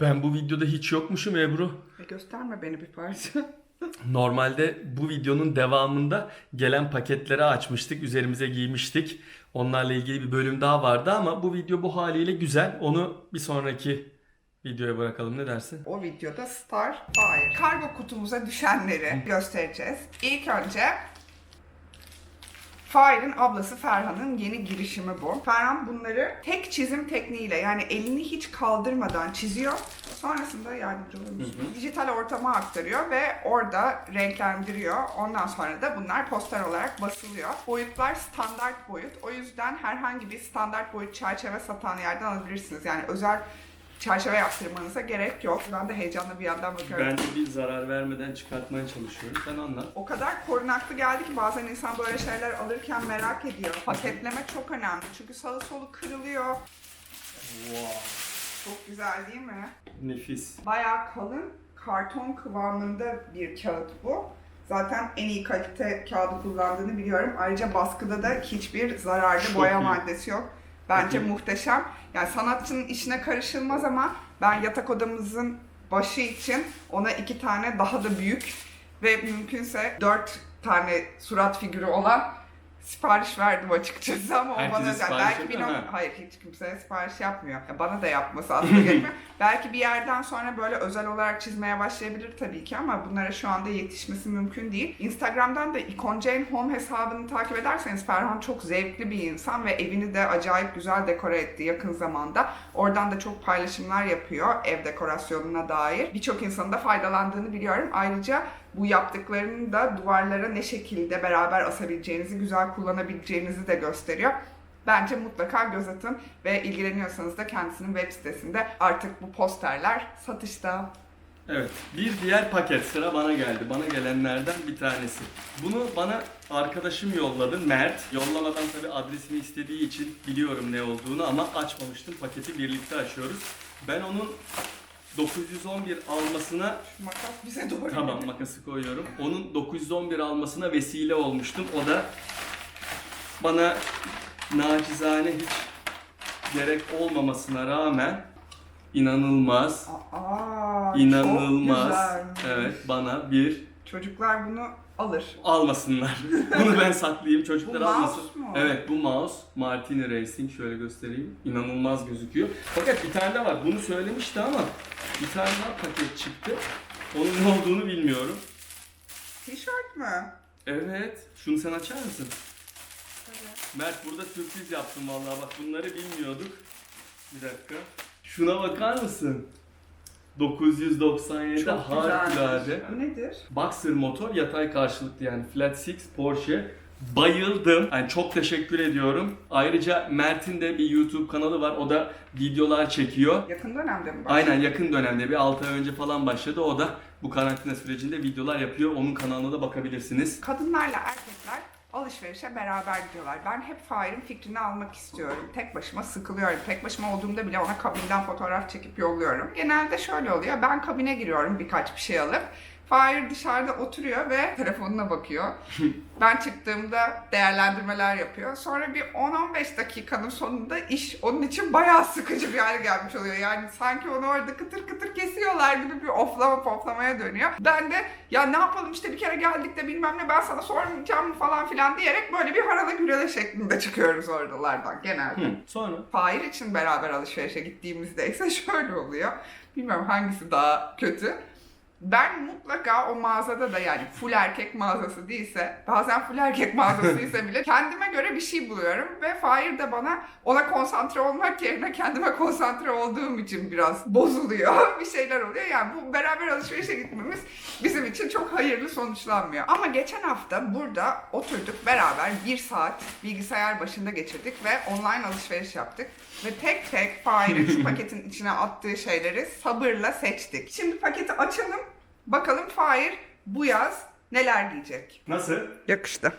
Ben bu videoda hiç yokmuşum Ebru. E, gösterme beni bir parça. Normalde bu videonun devamında gelen paketleri açmıştık, üzerimize giymiştik. Onlarla ilgili bir bölüm daha vardı ama bu video bu haliyle güzel. Onu bir sonraki videoya bırakalım. Ne dersin? O videoda Star Fire. Kargo kutumuza düşenleri göstereceğiz. İlk önce Fire'ın ablası Ferhan'ın yeni girişimi bu. Ferhan bunları tek çizim tekniğiyle yani elini hiç kaldırmadan çiziyor. Sonrasında yardımcı musun? Dijital ortama aktarıyor ve orada renklendiriyor. Ondan sonra da bunlar poster olarak basılıyor. Boyutlar standart boyut. O yüzden herhangi bir standart boyut çerçeve satan yerden alabilirsiniz. Yani özel çerçeve yaptırmanıza gerek yok. Ben de heyecanla bir yandan bakıyorum. Ben de bir zarar vermeden çıkartmaya çalışıyorum. Sen anlat. O kadar korunaklı geldi ki bazen insan böyle şeyler alırken merak ediyor. Paketleme çok önemli çünkü sağı solu kırılıyor. Wow. Çok güzel değil mi? Nefis. Bayağı kalın karton kıvamında bir kağıt bu. Zaten en iyi kalite kağıdı kullandığını biliyorum. Ayrıca baskıda da hiçbir zararlı boya maddesi yok. Bence iyi. muhteşem. Yani sanatçının işine karışılmaz ama ben yatak odamızın başı için ona iki tane daha da büyük ve mümkünse dört tane surat figürü olan sipariş verdim açıkçası ama o Herkese bana sipariş Belki bir yapıyor, ha. hayır hiç kimseye sipariş yapmıyor. Ya bana da yapması aslında gerekmiyor. Belki bir yerden sonra böyle özel olarak çizmeye başlayabilir tabii ki ama bunlara şu anda yetişmesi mümkün değil. Instagram'dan da Icon Jane Home hesabını takip ederseniz Ferhan çok zevkli bir insan ve evini de acayip güzel dekore etti yakın zamanda. Oradan da çok paylaşımlar yapıyor ev dekorasyonuna dair. Birçok insanın da faydalandığını biliyorum. Ayrıca bu yaptıklarını da duvarlara ne şekilde beraber asabileceğinizi, güzel kullanabileceğinizi de gösteriyor. Bence mutlaka göz atın ve ilgileniyorsanız da kendisinin web sitesinde artık bu posterler satışta. Evet. Bir diğer paket sıra bana geldi. Bana gelenlerden bir tanesi. Bunu bana arkadaşım yolladı. Mert. Yollamadan tabii adresimi istediği için biliyorum ne olduğunu ama açmamıştım. Paketi birlikte açıyoruz. Ben onun 911 almasına Şu makas bize doğru. Tamam makası koyuyorum. Onun 911 almasına vesile olmuştum. O da bana nacizane hiç gerek olmamasına rağmen inanılmaz, Aa, inanılmaz. Evet bana bir Çocuklar bunu alır. almasınlar. Bunu ben saklayayım Bu çocuklar mouse almasın. mu? Evet bu mouse Martini Racing şöyle göstereyim. İnanılmaz gözüküyor. Fakat bir tane de var. Bunu söylemişti ama bir tane daha paket çıktı. Onun ne olduğunu bilmiyorum. Tişört mü? Evet. Şunu sen açar mısın? Mert burada sürpriz yaptım vallahi bak bunları bilmiyorduk. Bir dakika. Şuna bakar mısın? 997 Çok harikulade. Bu nedir? Boxer motor yatay karşılıklı yani Flat Six Porsche. Bayıldım. Yani çok teşekkür ediyorum. Ayrıca Mert'in de bir YouTube kanalı var. O da videolar çekiyor. Yakın dönemde mi? Aynen yakın dönemde bir 6 ay önce falan başladı. O da bu karantina sürecinde videolar yapıyor. Onun kanalına da bakabilirsiniz. Kadınlarla erkekler alışverişe beraber gidiyorlar. Ben hep Fahir'in fikrini almak istiyorum. Tek başıma sıkılıyorum. Tek başıma olduğumda bile ona kabinden fotoğraf çekip yolluyorum. Genelde şöyle oluyor. Ben kabine giriyorum birkaç bir şey alıp. Fahir dışarıda oturuyor ve telefonuna bakıyor. ben çıktığımda değerlendirmeler yapıyor. Sonra bir 10-15 dakikanın sonunda iş onun için bayağı sıkıcı bir hale gelmiş oluyor. Yani sanki onu orada kıtır kıtır kesiyorlar gibi bir oflama poflamaya dönüyor. Ben de ya ne yapalım işte bir kere geldik de bilmem ne ben sana sormayacağım falan filan diyerek böyle bir harala gürele şeklinde çıkıyoruz oralardan genelde. Hı. Sonra Fahir için beraber alışverişe gittiğimizde ise şöyle oluyor. Bilmiyorum hangisi daha kötü. Ben mutlaka o mağazada da yani full erkek mağazası değilse, bazen full erkek mağazası ise bile kendime göre bir şey buluyorum ve Fahir de bana ona konsantre olmak yerine kendime konsantre olduğum için biraz bozuluyor. bir şeyler oluyor. Yani bu beraber alışverişe gitmemiz bizim için çok hayırlı sonuçlanmıyor. Ama geçen hafta burada oturduk beraber bir saat bilgisayar başında geçirdik ve online alışveriş yaptık. Ve tek tek Fahir'in şu paketin içine attığı şeyleri sabırla seçtik. Şimdi paketi açalım. Bakalım Fahir bu yaz neler giyecek? nasıl? Yakıştı.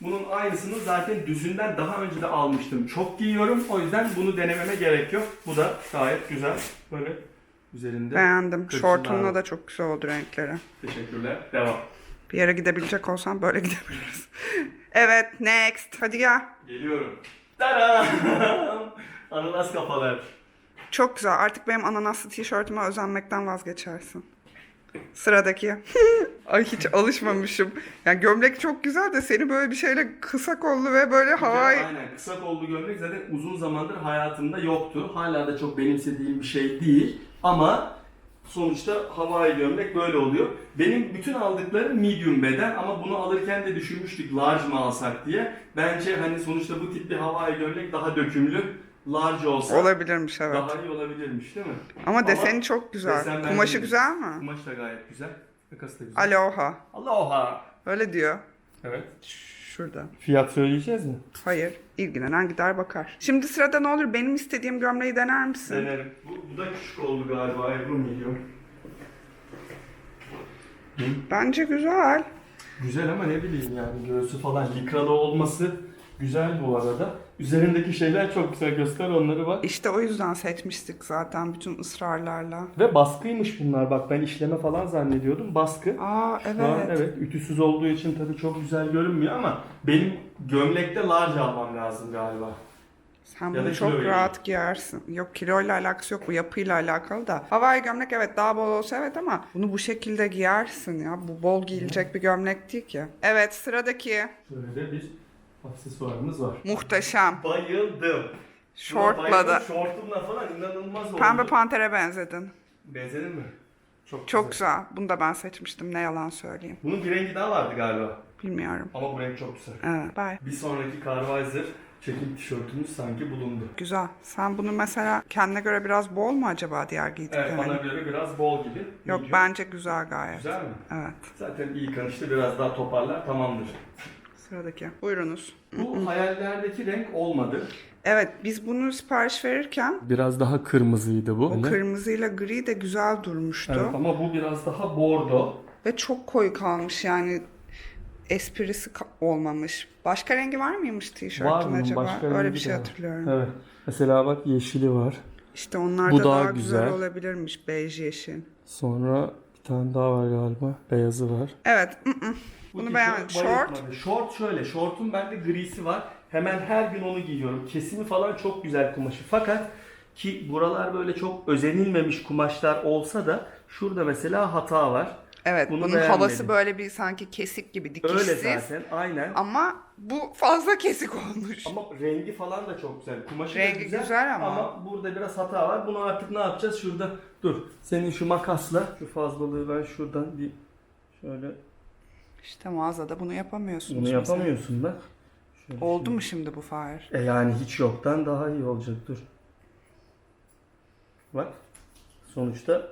Bunun aynısını zaten düzünden daha önce de almıştım. Çok giyiyorum. O yüzden bunu denememe gerek yok. Bu da gayet güzel. Böyle üzerinde. Beğendim. Kırçınlar Şortunla var. da çok güzel oldu renkleri. Teşekkürler. Devam. Bir yere gidebilecek olsam böyle gidebiliriz. evet, next. Hadi gel. Geliyorum. Tada! Ananas kafalar. Çok güzel. Artık benim ananaslı tişörtüme özenmekten vazgeçersin. Sıradaki. Ay hiç alışmamışım. Yani gömlek çok güzel de seni böyle bir şeyle kısa kollu ve böyle havai... Aynen kısa kollu gömlek zaten uzun zamandır hayatımda yoktu. Hala da çok benimsediğim bir şey değil. Ama sonuçta havai gömlek böyle oluyor. Benim bütün aldıklarım medium beden ama bunu alırken de düşünmüştük large mı alsak diye. Bence hani sonuçta bu tip bir havai gömlek daha dökümlü. Large olsa Olabilirmiş evet. daha iyi olabilirmiş değil mi? Ama deseni çok güzel. desen bence Kumaşı de- güzel mi? Kumaş da gayet güzel. Yakası da güzel. Aloha. Aloha. Öyle diyor. Evet. Şurada. Fiyat söyleyeceğiz mi? Hayır. İlgilenen gider bakar. Şimdi sırada ne olur benim istediğim gömleği dener misin? Denerim. Bu, bu da küçük oldu galiba Ebru milyon. Bence güzel. Güzel ama ne bileyim yani göğsü falan likralı olması güzel bu arada. Üzerindeki şeyler çok güzel göster onları bak. İşte o yüzden seçmiştik zaten bütün ısrarlarla. Ve baskıymış bunlar bak ben işleme falan zannediyordum baskı. Aa evet. Şu an evet ütüsüz olduğu için tabii çok güzel görünmüyor ama benim gömlekte large almam lazım galiba. Sen Ya bunu çok kilo rahat giyersin. Yok kiloyla alakası yok bu yapıyla alakalı da. Havai gömlek evet daha bol olsa evet ama bunu bu şekilde giyersin ya. Bu bol giyilecek bir gömlek değil ki. Evet sıradaki Şöyle de bir aksesuarımız var. muhteşem. Bayıldım. Şortla da. Şortumla falan inanılmaz oldu. Pembe pantere benzedin. Benzedin mi? Çok, Çok güzel. Bunu da ben seçmiştim ne yalan söyleyeyim. Bunun bir rengi daha vardı galiba. Bilmiyorum. Ama bu renk çok güzel. Evet. Bye. Bir sonraki Carvizer çekim tişörtümüz sanki bulundu. Güzel. Sen bunu mesela kendine göre biraz bol mu acaba diğer Evet giydiklerin? bana göre biraz bol gibi. Yok Medium. bence güzel gayet. Güzel mi? Evet. Zaten iyi kanıştı biraz daha toparlar tamamdır. Sıradaki. Buyurunuz. Bu hayallerdeki renk olmadı. Evet biz bunu sipariş verirken Biraz daha kırmızıydı bu. o kırmızıyla gri de güzel durmuştu. Evet ama bu biraz daha bordo. Ve çok koyu kalmış yani esprisi ka- olmamış. Başka rengi var mıymış tişörtün Var mı? acaba? Başka Öyle rengi bir şey de var. hatırlıyorum. Evet. Mesela bak yeşili var. İşte onlar Bu da daha daha, güzel. güzel. olabilirmiş bej yeşil. Sonra tane daha var galiba. Beyazı var. Evet. ı-ı. Bu Bunu tişört beğenmedim. Short. bayıltmadı. Short şöyle. Short'un bende grisi var. Hemen her gün onu giyiyorum. Kesimi falan çok güzel kumaşı. Fakat ki buralar böyle çok özenilmemiş kumaşlar olsa da şurada mesela hata var. Evet. Bunu bunun beğenmedim. havası böyle bir sanki kesik gibi dikişsiz. Öyle zaten. Aynen. Ama bu fazla kesik olmuş. Ama rengi falan da çok güzel. Kumaşı da Rengi güzel, güzel ama. Burada biraz hata var. Bunu artık ne yapacağız? Şurada dur. Senin şu makasla şu fazlalığı ben şuradan bir şöyle İşte mağazada bunu yapamıyorsunuz. bunu mesela. yapamıyorsun da. Şöyle Oldu mu şimdi bu Fahir? E yani hiç yoktan daha iyi olacak. Dur. Bak. Sonuçta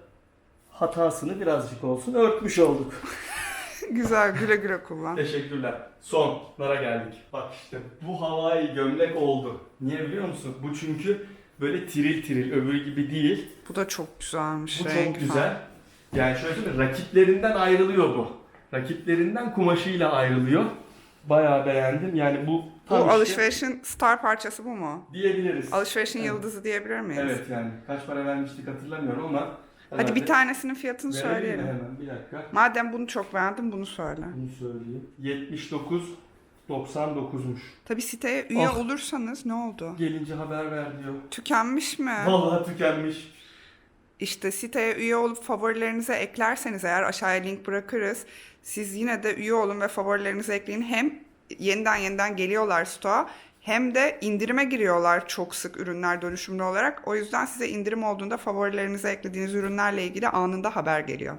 hatasını birazcık olsun örtmüş olduk. Güzel güle güle kullan. Teşekkürler. Sonlara geldik. Bak işte bu havai gömlek oldu. Niye biliyor musun? Bu çünkü böyle tiril tiril öbürü gibi değil. Bu da çok güzelmiş. Bu rengi çok güzel. Yani şöyle söyleyeyim rakiplerinden ayrılıyor bu. Rakiplerinden kumaşıyla ayrılıyor. Bayağı beğendim. Yani bu Bu tam işte alışverişin star parçası bu mu? diyebiliriz. Alışverişin Evet. yıldızı diyebilir miyiz? Evet yani kaç para vermiştik hatırlamıyorum ama Hadi bir tanesinin fiyatını Verelim mi söyleyelim. hemen bir dakika. Madem bunu çok beğendin bunu söyle. Bunu söyleyeyim. 79 99'muş. Tabi siteye üye Ah. olursanız ne oldu? Gelince haber ver diyor. Tükenmiş mi? Vallahi tükenmiş. İşte siteye üye olup favorilerinize eklerseniz eğer aşağıya link bırakırız. Siz yine de üye olun ve favorilerinize ekleyin. Hem yeniden yeniden geliyorlar stoğa hem de indirime giriyorlar çok sık ürünler dönüşümlü olarak. O yüzden size indirim olduğunda favorilerinize eklediğiniz ürünlerle ilgili anında haber geliyor.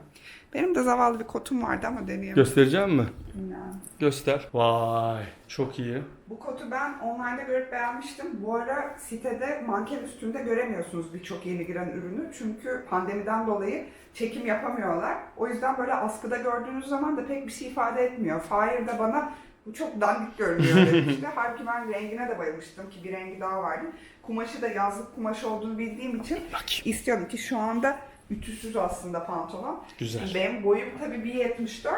Benim de zavallı bir kotum vardı ama deneyemedim. Göstereceğim mi? Bilmiyorum. Göster. Vay çok iyi. Bu kotu ben online'da görüp beğenmiştim. Bu ara sitede manken üstünde göremiyorsunuz birçok yeni giren ürünü. Çünkü pandemiden dolayı çekim yapamıyorlar. O yüzden böyle askıda gördüğünüz zaman da pek bir şey ifade etmiyor. Fahir de bana bu çok dandik görünüyor demişti. Halbuki ben rengine de bayılmıştım ki bir rengi daha vardı. Kumaşı da yazlık kumaş olduğunu bildiğim için istiyordum ki şu anda ütüsüz aslında pantolon. Güzel. Benim boyum tabii 1.74.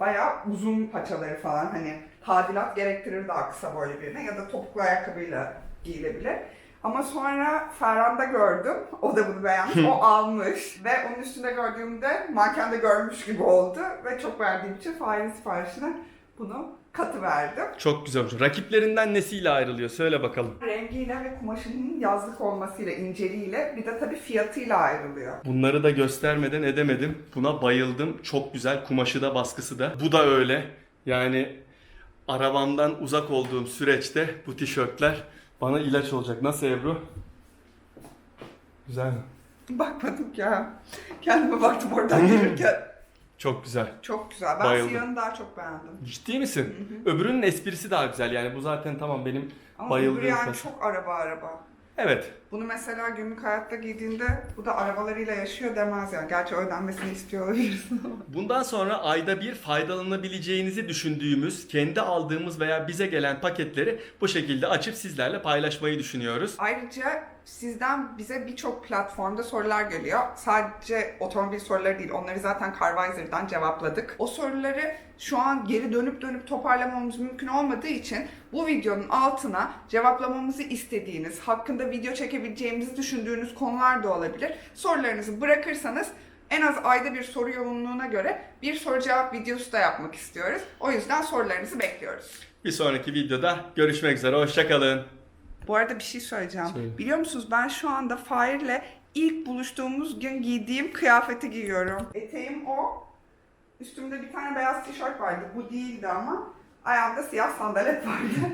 Bayağı uzun paçaları falan hani tadilat gerektirir daha kısa boylu birine ya da topuklu ayakkabıyla giyilebilir. Ama sonra Ferhan'da gördüm. O da bunu beğenmiş. o almış. Ve onun üstünde gördüğümde mankende görmüş gibi oldu. Ve çok beğendiğim için Fahir'in siparişine bunu katı verdim. Çok güzel olmuş. Rakiplerinden nesiyle ayrılıyor? Söyle bakalım. Rengiyle ve kumaşının yazlık olmasıyla, inceliğiyle bir de tabii fiyatıyla ayrılıyor. Bunları da göstermeden edemedim. Buna bayıldım. Çok güzel. Kumaşı da baskısı da. Bu da öyle. Yani arabamdan uzak olduğum süreçte bu tişörtler bana ilaç olacak. Nasıl Ebru? Güzel mi? Bakmadım ya. Kendime baktım oradan gelirken. Çok güzel. Çok güzel. Ben Bayıldım. siyahını daha çok beğendim. Ciddi misin? Öbürünün esprisi daha güzel. Yani bu zaten tamam benim Ama bayıldığım öbürü yani çok araba araba. Evet. Bunu mesela günlük hayatta giydiğinde bu da arabalarıyla yaşıyor demez yani. Gerçi ödenmesini istiyor olabilirsin ama. Bundan sonra ayda bir faydalanabileceğinizi düşündüğümüz, kendi aldığımız veya bize gelen paketleri bu şekilde açıp sizlerle paylaşmayı düşünüyoruz. Ayrıca sizden bize birçok platformda sorular geliyor. Sadece otomobil soruları değil, onları zaten Carvisor'dan cevapladık. O soruları şu an geri dönüp dönüp toparlamamız mümkün olmadığı için bu videonun altına cevaplamamızı istediğiniz, hakkında video çekebileceğimizi düşündüğünüz konular da olabilir. Sorularınızı bırakırsanız en az ayda bir soru yoğunluğuna göre bir soru cevap videosu da yapmak istiyoruz. O yüzden sorularınızı bekliyoruz. Bir sonraki videoda görüşmek üzere. Hoşçakalın. Bu arada bir şey söyleyeceğim. Söyle. Biliyor musunuz ben şu anda Fire'le ilk buluştuğumuz gün giydiğim kıyafeti giyiyorum. Eteğim o. Üstümde bir tane beyaz tişört vardı. Bu değildi ama. Ayağımda siyah sandalet vardı.